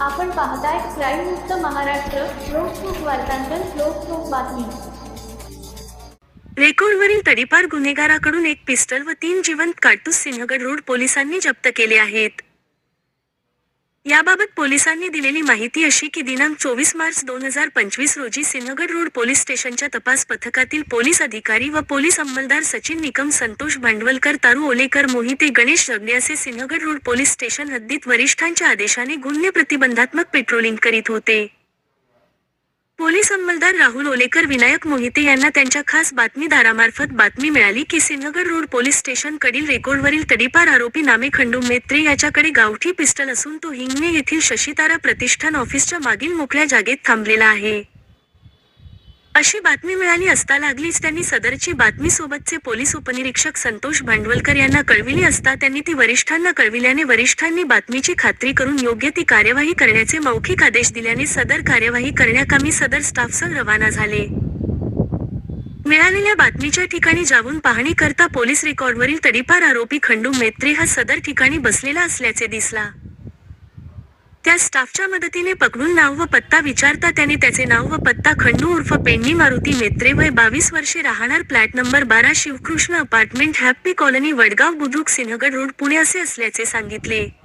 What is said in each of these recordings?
आपण पाहताय क्राईम मुक्त महाराष्ट्र लोकसुख वार्तांकन लोकसुख बातमी. रेकॉर्डवरील तडीपार गुन्हेगाराकडून एक पिस्टल व तीन जिवंत काटूस सिंहगड रोड पोलिसांनी जप्त केले आहेत. याबाबत पोलिसांनी दिलेली माहिती अशी की दिनांक चोवीस मार्च दोन हजार पंचवीस रोजी सिंहगड रोड पोलीस स्टेशनच्या तपास पथकातील पोलीस अधिकारी व पोलीस अंमलदार सचिन निकम संतोष भांडवलकर तारू ओलेकर मोहिते गणेश जगणे असे सिंहगड रोड पोलीस स्टेशन हद्दीत वरिष्ठांच्या आदेशाने गुन्हे प्रतिबंधात्मक पेट्रोलिंग करीत होते. पोलीस अंमलदार राहुल ओलेकर विनायक मोहिते यांना त्यांच्या खास बातमीदारामार्फत बातमी मिळाली की सिंहगड रोड पोलीस स्टेशन कडील रेकॉर्डवरील तडीपार आरोपी नामे खंडू मेत्रे याच्याकडे गावठी पिस्टल असून तो हिंगणे येथील शशितारा प्रतिष्ठान ऑफिसच्या मागील मोकळ्या जागेत थांबलेला आहे. अशी बातमी मिळाली असता लागलीच त्यांनी सदरची बातमी सोबतचे पोलीस उपनिरीक्षक संतोष भांडवलकर यांना कळविली असता त्यांनी ती वरिष्ठांना कळविल्याने वरिष्ठांनी बातमीची खात्री करून योग्य ती कार्यवाही करण्याचे मौखिक आदेश दिल्याने सदर कार्यवाही करण्याकामी सदर स्टाफसह रवाना झाले. मिळालेल्या बातमीच्या ठिकाणी जाऊन पाहणी करता पोलीस रेकॉर्डवरील तडीपार आरोपी खंडू मेत्रे हा सदर ठिकाणी बसलेला असल्याचे दिसला. त्या स्टाफच्या मदतीने पकडून नाव व पत्ता विचारता त्याने त्याचे नाव व पत्ता खंडू उर्फ पेंडी मारुती मेत्रे वय बावीस वर्षे राहणार फ्लॅट नंबर बारा Shivkrishna apartment happy colony Wadgaon Budruk Sinhagad road Pune असे असल्याचे सांगितले.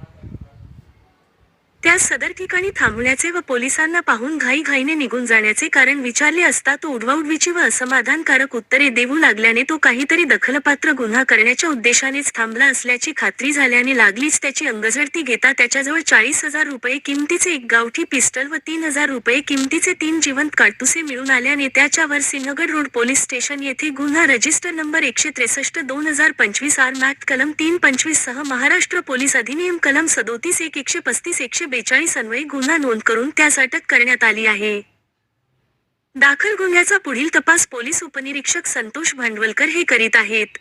त्या सदर ठिकाणी थांबण्याचे व पोलिसांना पाहून घाईघाईने निघून जाण्याचे कारण विचारले असता तो उडवाउडवीची व असमाधानकारक उत्तरे देऊ लागल्याने तो काहीतरी दखलपात्र गुन्हा करण्याच्या उद्देशानेच थांबला असल्याची खात्री झाल्याने लागलीच त्याची अंगझडती घेता त्याच्याजवळ चाळीस हजार रुपये किमतीचे एक गावठी पिस्टल व तीन हजार रुपये किमतीचे तीन जिवंत काटुसे मिळून आल्याने त्याच्यावर सिंहगड रोड पोलीस स्टेशन येथे गुन्हा रजिस्टर नंबर एकशे त्रेसष्ट दोन हजार पंचवीस आर मॅक्ट कलम तीन पंचवीस सह महाराष्ट्र पोलीस अधिनियम कलम सदोतीस एक एकशे पस्तीस एकशे बेचाळीस अन्वये गुन्हा नोंद करून त्यास अटक करण्यात आली आहे. दाखल गुन्ह्याचा पुढील तपास पोलीस उपनिरीक्षक संतोष भांडवलकर हे करीत आहेत.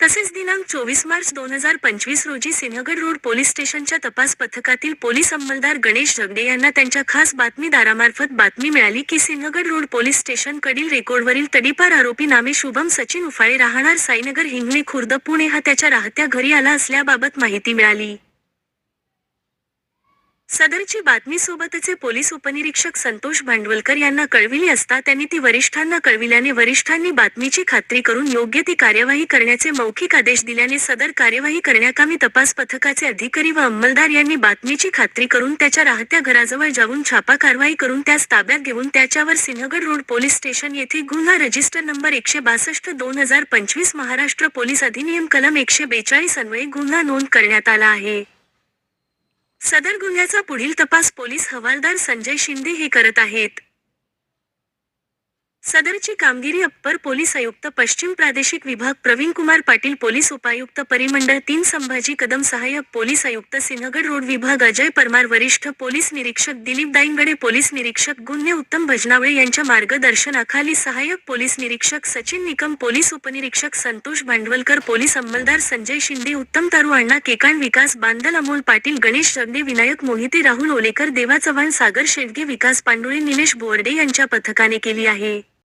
तसेच दिनांक चोवीस मार्च दोन हजार पंचवीस रोजी सिंहगड रोड पोलीस स्टेशनच्या तपास पथकातील पोलीस अंमलदार गणेश जगडे यांना त्यांच्या खास बातमीदारामार्फत बातमी मिळाली की सिंहगड रोड पोलीस स्टेशन कडील रेकॉर्डवरील तडीपार आरोपी नामे शुभम सचिन उफाळे राहणार साईनगर हिंगणे खुर्द पुणे हा त्याच्या राहत्या घरी आला असल्याबाबत माहिती मिळाली. सदरची बातमी सोबतचे पोलीस उपनिरीक्षक संतोष भांडवलकर यांना कळविली असता त्यांनी ती वरिष्ठांना कळविल्याने वरिष्ठांनी बातमीची खात्री करून योग्य ती कार्यवाही करण्याचे मौखिक आदेश दिल्याने सदर कार्यवाही करण्याकामी तपास पथकाचे अधिकारी व अंमलदार यांनी बातमीची खात्री करून त्याच्या राहत्या घराजवळ जाऊन छापा कारवाई करून त्यास ताब्यात घेऊन त्याच्यावर सिंहगड रोड पोलीस स्टेशन येथे गुन्हा रजिस्टर नंबर एकशे बासष्ट दोन हजार पंचवीस महाराष्ट्र पोलीस अधिनियम कलम एकशे बेचाळीस अन्वये गुन्हा नोंद करण्यात आला आहे. सदर गुन्ह्याचा पुढील तपास पोलीस हवालदार संजय शिंदे हे करत आहेत. सदरची कामगिरी अप्पर पोलीस आयुक्त पश्चिम प्रादेशिक विभाग प्रवीण कुमार पाटील पोलीस उपायुक्त परिमंडळ तीन संभाजी कदम सहाय्यक पोलीस आयुक्त सिंहगड रोड विभाग अजय परमार वरिष्ठ पोलीस निरीक्षक दिलीप दाईंगडे पोलीस निरीक्षक गुन्हे उत्तम भजनावळे यांच्या मार्गदर्शनाखाली सहाय्यक पोलीस निरीक्षक सचिन निकम पोलीस उपनिरीक्षक संतोष भांडवलकर पोलीस अंमलदार संजय शिंदे उत्तम तारू अण्णा केकाण विकास बांदल अमोल पाटील गणेश जगदे विनायक मोहिते राहुल ओलेकर देवा चव्हाण सागर शेडगे विकास पांडुळे निलेश बोर्डे यांच्या पथकाने केली आहे.